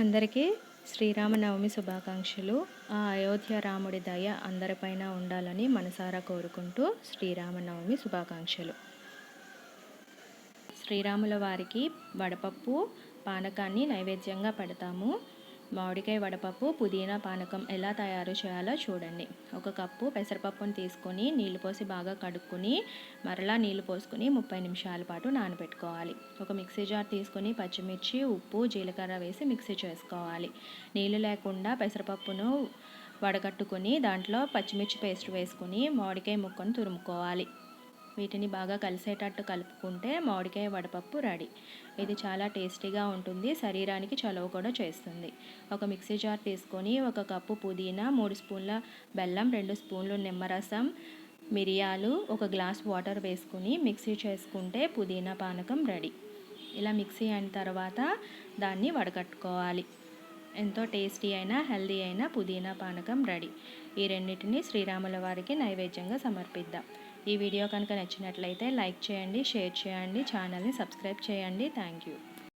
అందరికీ శ్రీరామనవమి శుభాకాంక్షలు. ఆ అయోధ్య రాముడి దయ అందరిపైన ఉండాలని మనసారా కోరుకుంటూ శ్రీరామనవమి శుభాకాంక్షలు. శ్రీరాముల వారికి వడపప్పు పానకాన్ని నైవేద్యంగా పెడతాము. మామిడికాయ వడపప్పు పుదీనా పానకం ఎలా తయారు చేయాలో చూడండి. ఒక కప్పు పెసరపప్పును తీసుకొని నీళ్ళు పోసి బాగా కడుక్కొని మరలా నీళ్ళు పోసుకొని ముప్పై నిమిషాల పాటు నానబెట్టుకోవాలి. ఒక మిక్సీ జార్ తీసుకొని పచ్చిమిర్చి ఉప్పు జీలకర్ర వేసి మిక్సీ చేసుకోవాలి. నీళ్ళు లేకుండా పెసరపప్పును వడగట్టుకొని దాంట్లో పచ్చిమిర్చి పేస్ట్ వేసుకొని మామిడికాయ ముక్కను తురుముకోవాలి. వీటిని బాగా కలిసేటట్టు కలుపుకుంటే మామిడికాయ వడపప్పు రెడీ. ఇది చాలా టేస్టీగా ఉంటుంది. శరీరానికి చలవ కూడా చేస్తుంది. ఒక మిక్సీ జార్ తీసుకొని ఒక కప్పు పుదీనా మూడు స్పూన్ల బెల్లం రెండు స్పూన్లు నిమ్మరసం మిరియాలు ఒక గ్లాస్ వాటర్ వేసుకుని మిక్సీ చేసుకుంటే పుదీనా పానకం రెడీ. ఇలా మిక్సీ అయిన తర్వాత దాన్ని వడకట్టుకోవాలి. ఎంతో టేస్టీ అయినా హెల్దీ అయిన పుదీనా పానకం రెడీ. ఈ రెండింటిని శ్రీరాముల వారికి నైవేద్యంగా సమర్పిద్దాం. ఈ వీడియో కనుక నచ్చినట్లయితే లైక్ చేయండి షేర్ చేయండి ఛానల్ని సబ్స్క్రైబ్ చేయండి. Thank you.